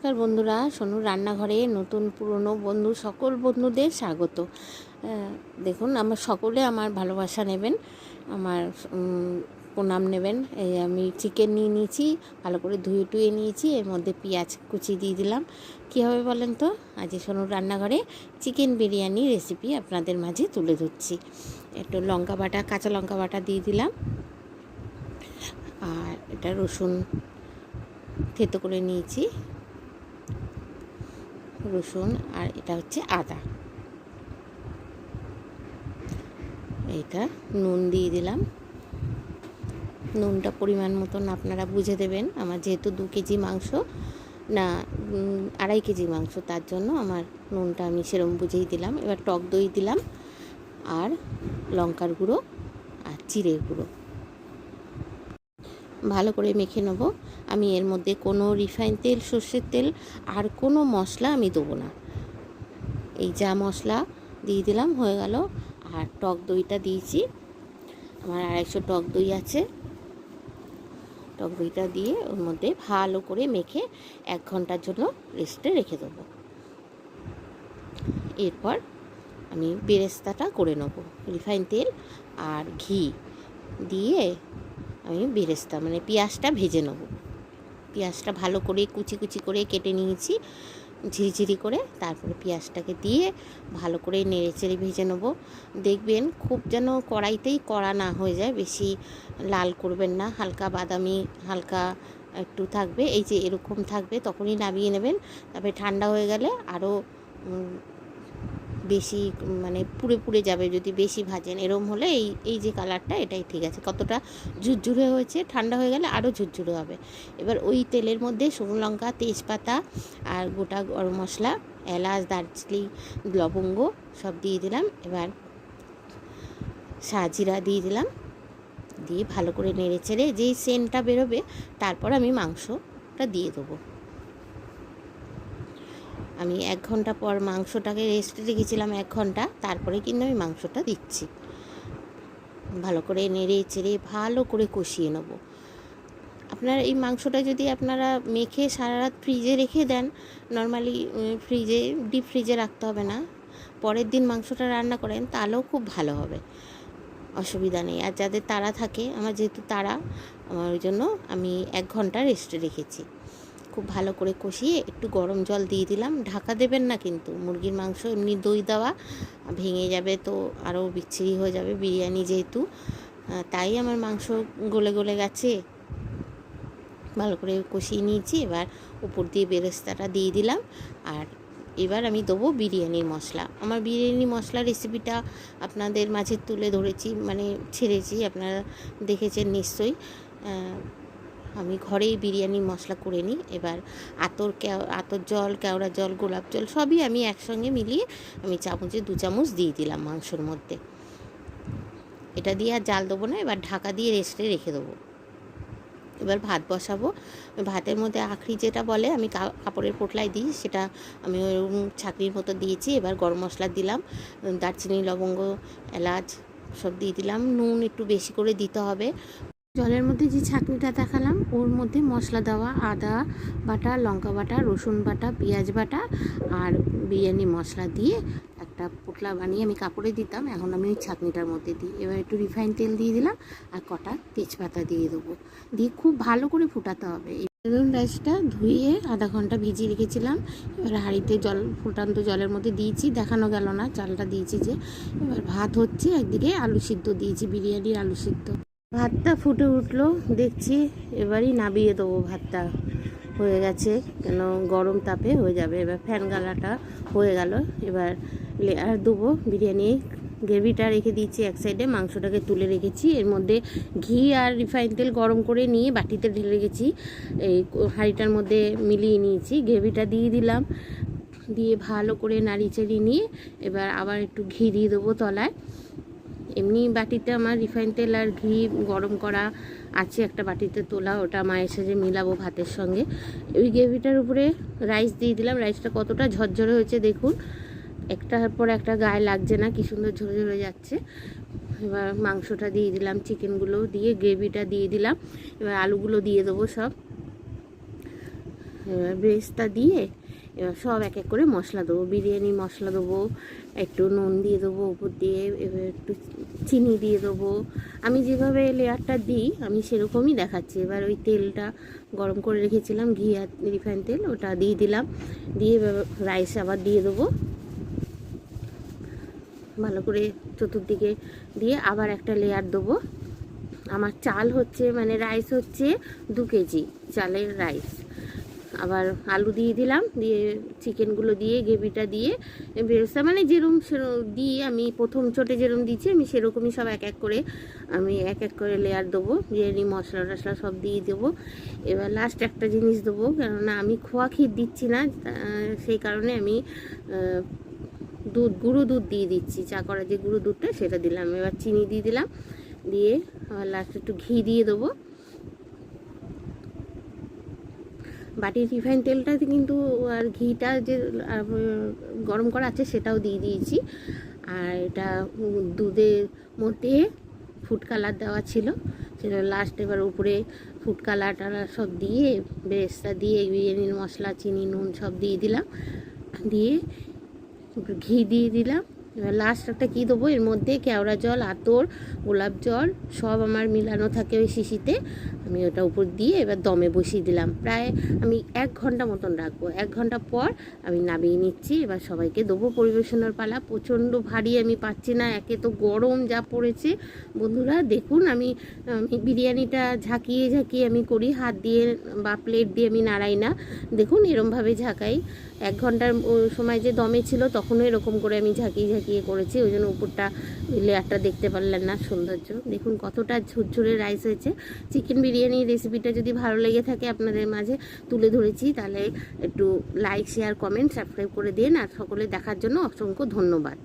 নমস্কার বন্ধুরা, সোনু রান্নাঘরে নতুন পুরনো বন্ধু, সকল বন্ধুদের স্বাগত। দেখুন, আমার সকলে আমার ভালোবাসা নেবেন, আমার প্রণাম নেবেন। এই আমি চিকেন নিয়ে নিয়েছি, ভালো করে ধুয়ে টুয়ে নিয়েছি, এর মধ্যে পেঁয়াজ কুচি দিয়ে দিলাম। কী হবে বলেন তো? আজ সোনুর রান্নাঘরে চিকেন বিরিয়ানি রেসিপি আপনাদের মাঝে তুলে ধরছি। একটু লঙ্কা বাটা, কাঁচা লঙ্কা বাটা দিয়ে দিলাম। আর এটা রসুন থেতো করে নিয়েছি। রসুন আর এটা হচ্ছে আদা। এটা নুন দিয়ে দিলাম। নুনটা পরিমাণ মতন আপনারা বুঝে দেবেন। আমার যেহেতু দু কেজি মাংস, না আড়াই কেজি মাংস, তার জন্য আমার নুনটা আমি সেরম বুঝেই দিলাম। এবার টক দই দিলাম আর লঙ্কার গুঁড়ো আর জিরের গুঁড়ো। ভালো করে মেখে নেব। আমি এর মধ্যে কোনো রিফাইন তেল, সর্ষের তেল আর কোনো মশলা আমি দেবো না। এই যা মশলা দিয়ে দিলাম, হয়ে গেল। আর টক দইটা দিয়েছি। আমার আড়াইশো টক দই আছে। টক দইটা দিয়ে ওর মধ্যে ভালো করে মেখে এক ঘণ্টার জন্য রেস্টে রেখে দেবো। এরপর আমি বেরেস্তাটা করে নেব রিফাইন তেল আর ঘি। দিয়ে আমি বেরেস্তা মানে পেঁয়াজটা ভেজে নেব। পেঁয়াজটা ভালো করে কুচি কুচি করে কেটে নিয়েছি ঝিরিঝিরি করে। তারপরে পেঁয়াজটাকে দিয়ে ভালো করে নেড়ে চেড়ে ভেজে নেব। দেখবেন খুব যেন কড়াইতেই কড়া না হয়ে যায়, বেশি লাল করবেন না, হালকা বাদামি, হালকা একটু থাকবে। এই যে এরকম থাকবে, তখনই নামিয়ে নেবেন। তারপরে ঠান্ডা হয়ে গেলে আরও বেশি মানে পুড়ে পুড়ে যাবে যদি বেশি ভাজেন। এরম হলে এই এই যে কালারটা, এটাই ঠিক আছে। কতটা ঝুরঝুরে হয়েছে, ঠান্ডা হয়ে গেলে আরও ঝুরঝুরে হবে। এবার ওই তেলের মধ্যে শুকনো লঙ্কা, তেজপাতা আর গোটা গরম মশলা, এলাচ, দারচিনি, লবঙ্গ সব দিয়ে দিলাম। এবার সাজিরা দিয়ে দিলাম। দিয়ে ভালো করে নেড়ে চেড়ে যেই সেন্টটা বেরোবে, তারপর আমি মাংসটা দিয়ে দেবো। আমি এক ঘণ্টা পর মাংসটাকে রেস্টে রেখেছিলাম এক ঘণ্টা, তারপরে কিন্তু আমি মাংসটা দিচ্ছি। ভালো করে নেড়ে চেড়ে ভালো করে কষিয়ে নেব। আপনার এই মাংসটা যদি আপনারা মেখে সারা রাত ফ্রিজে রেখে দেন নর্মালি ফ্রিজে ডিপ ফ্রিজে রাখতে হবে না। পরের দিন মাংসটা রান্না করেন, তাহলেও খুব ভালো হবে। অসুবিধা নেই। আর যাদের তারা থাকে, আমার যেহেতু তারা আমার ওই জন্য আমি এক ঘণ্টা রেস্টে রেখেছি। খুব ভালো করে কষিয়ে একটু গরম জল দিয়ে দিলাম। ঢাকা দেবেন না কিন্তু, মুরগির মাংস এমনি দই দেওয়া ভেঙে যাবে তো আরও বিচ্ছিরি হয়ে যাবে বিরিয়ানি যেহেতু। তাই আমার মাংস গলে গলে গেছে। ভালো করে কষিয়ে নিয়েছি, এবার উপর দিয়ে বেরেস্তাটা দিয়ে দিলাম। আর এবার আমি দেবো বিরিয়ানির মশলা। আমার বিরিয়ানি মশলা রেসিপিটা আপনাদের মাঝে তুলে ধরেছি মানে ছেড়েছি, আপনারা দেখেছেন নিশ্চয়ই। আমি ঘরেই বিরিয়ানি মশলা করে নিই। এবার আতর আতর জল, কেওড়া জল, গোলাপ জল সবই আমি একসঙ্গে মিলিয়ে আমি চামচে দু চামচ দিয়ে দিলাম মাংসর মধ্যে। এটা দিয়ে আর জাল দেবো না, এবার ঢাকা দিয়ে রেস্টে রেখে দেবো। এবার ভাত বসাবো। ভাতের মধ্যে আখরি যেটা বলে, আমি কাপড়ের পোটলায় দিই, সেটা আমি ওরকম ছাকরির মতো দিয়েছি। এবার গরম মশলা দিলাম, দারচিনি, লবঙ্গ, এলাচ সব দিয়ে দিলাম। নুন একটু বেশি করে দিতে হবে। জলের মধ্যে যে ছাঁকনিটা দেখালাম, ওর মধ্যে মশলা দেওয়া, আদা বাটা, লঙ্কা বাটা, রসুন বাটা, পেঁয়াজ বাটা আর বিরিয়ানি মশলা দিয়ে একটা পোটলা বানিয়ে আমি কাপড়ে দিতাম। এখন আমি ওই ছাঁকনিটার মধ্যে দিই। এবার একটু রিফাইন তেল দিয়ে দিলাম আর কটা তেজপাতা দিয়ে দেবো। দিয়ে খুব ভালো করে ফুটাতে হবে। বেগুন রাইসটা ধুয়ে আধা ঘণ্টা ভিজিয়ে রেখেছিলাম। এবার হাঁড়িতে জল, ফুটান্ত জলের মধ্যে দিয়েছি। দেখানো গেল না, চালটা দিয়েছি যে, এবার ভাত হচ্ছে একদিকে, আলু সিদ্ধ দিয়েছি, বিরিয়ানির আলু সিদ্ধ। ভাতটা ফুটে উঠল, দেখছি এবারই নাবিয়ে দেবো ভাতটা। হয়ে গেছে, কেন গরম তাপে হয়ে যাবে। এবার ফ্যান গালাটা হয়ে গেল, এবার লেয়ার দেবো বিরিয়ানি। গ্রেভিটা রেখে দিয়েছি এক সাইডে মাংসটাকে তুলে রেখেছি। এর মধ্যে ঘি আর রিফাইন তেল গরম করে নিয়ে বাটিতে ঢেলে রেখেছি। এই হাঁড়িটার মধ্যে মিলিয়ে নিয়েছি। গ্রেভিটা দিয়ে দিলাম। দিয়ে ভালো করে নাড়ি চাড়িয়ে নিয়ে এবার আবার একটু ঘি দিয়ে দেবো তলায়। এমনি বাটিতে আমার রিফাইন তেল আর ঘি গরম করা আছে একটা বাটিতে তোলা, ওটা মায়ের সাথে মিলাবো ভাতের সঙ্গে। ওই গ্রেভিটার উপরে রাইস দিয়ে দিলাম। রাইসটা কতটা ঝরঝরে হয়েছে দেখুন। একটার পর একটা গায়ে লাগছে না, কি সুন্দর ঝরে ঝরে যাচ্ছে। এবার মাংসটা দিয়ে দিলাম, চিকেনগুলো দিয়ে গ্রেভিটা দিয়ে দিলাম। এবার আলুগুলো দিয়ে দেবো সব। এবার ব্রেস্তা দিয়ে এবার সব এক এক করে মশলা দেবো। বিরিয়ানি মশলা দেবো একটু নুন দিয়ে দেবো, উপর দিয়ে এবার একটু চিনি দিয়ে দেবো। আমি যেভাবে লেয়ারটা দিই, আমি সেরকমই দেখাচ্ছি। এবার ওই তেলটা গরম করে রেখেছিলাম, ঘি আর রিফাইন তেল, ওটা দিয়ে দিলাম। দিয়ে রাইস আবার দিয়ে দেবো। ভালো করে চতুর্দিকে দিয়ে আবার একটা লেয়ার দেবো। আমার চাল হচ্ছে মানে রাইস হচ্ছে দু কেজি চালের রাইস। আবার আলু দিয়ে দিলাম, দিয়ে চিকেনগুলো দিয়ে, গ্রেভিটা দিয়ে বেরেস্তা মানে যেরকম সেরকম দিয়ে আমি প্রথম চোটে যেরকম দিচ্ছি আমি সেরকমই সব এক এক করে আমি এক এক করে লেয়ার দেবো বিরিয়ানি মশলা টশলা সব দিয়ে দেবো। এবার লাস্ট একটা জিনিস দেবো, কেননা আমি খোয়া ক্ষীর দিচ্ছি না সেই কারণে আমি দুধ, গুঁড়ো দুধ দিয়ে দিচ্ছি, চা করা যে গুঁড়ো দুধটা সেটা দিলাম। এবার চিনি দিয়ে দিলাম, দিয়ে আবার লাস্টে একটু ঘি দিয়ে দেবো। বাটির রিফাইন তেলটাতে কিন্তু আর ঘিটা যে গরম করা আছে সেটাও দিয়ে দিয়েছি। আর এটা দুধের মধ্যে ফুড কালার দেওয়া ছিল। সেটা লাস্ট এবার উপরে ফুড কালার টালার সব দিয়ে, বেরেস্তা দিয়ে বিরিয়ানির মশলা, চিনি, নুন সব দিয়ে দিলাম। দিয়ে ঘি দিয়ে দিলাম। এবার লাস্ট একটা কী দেবো? এর মধ্যে কেওড়া জল, আতর, গোলাপ জল, সব আমার মিলানো থাকে ওই শিশিতে। আমি ওটা উপর দিয়ে এবার দমে বসিয়ে দিলাম। প্রায় আমি এক ঘণ্টা মতন রাখব। এক ঘণ্টা পর আমি নামিয়ে নিচ্ছি। এবার সবাইকে দেবো পরিবেশনের পালা। প্রচণ্ড ভারী আমি পাচ্ছি না। একে তো গরম যা পড়েছে। বন্ধুরা, দেখুন আমি বিরিয়ানিটা ঝাঁকিয়ে ঝাঁকিয়ে আমি করি। হাত দিয়ে বা প্লেট দিয়ে আমি নাড়াই না। দেখুন এরমভাবে ঝাঁকাই। এক ঘণ্টার সময় যে দমে ছিল, তখনও এরকম করে আমি ঝাঁকিয়ে ঝাঁকিয়ে করেছি ওই জন্য উপরটা লেয়ারটা দেখতে পারলেন না সৌন্দর্য। দেখুন কতটা ঝুরঝুরে রাইস হয়েছে। চিকেন বিরিয়ানির রেসিপিটা যদি ভালো লেগে থাকে আপনাদের মাঝে তুলে ধরেছি, তাহলে একটু লাইক শেয়ার কমেন্ট সাবস্ক্রাইব করে দিন। আর সকলে দেখার জন্য অসংখ্য ধন্যবাদ।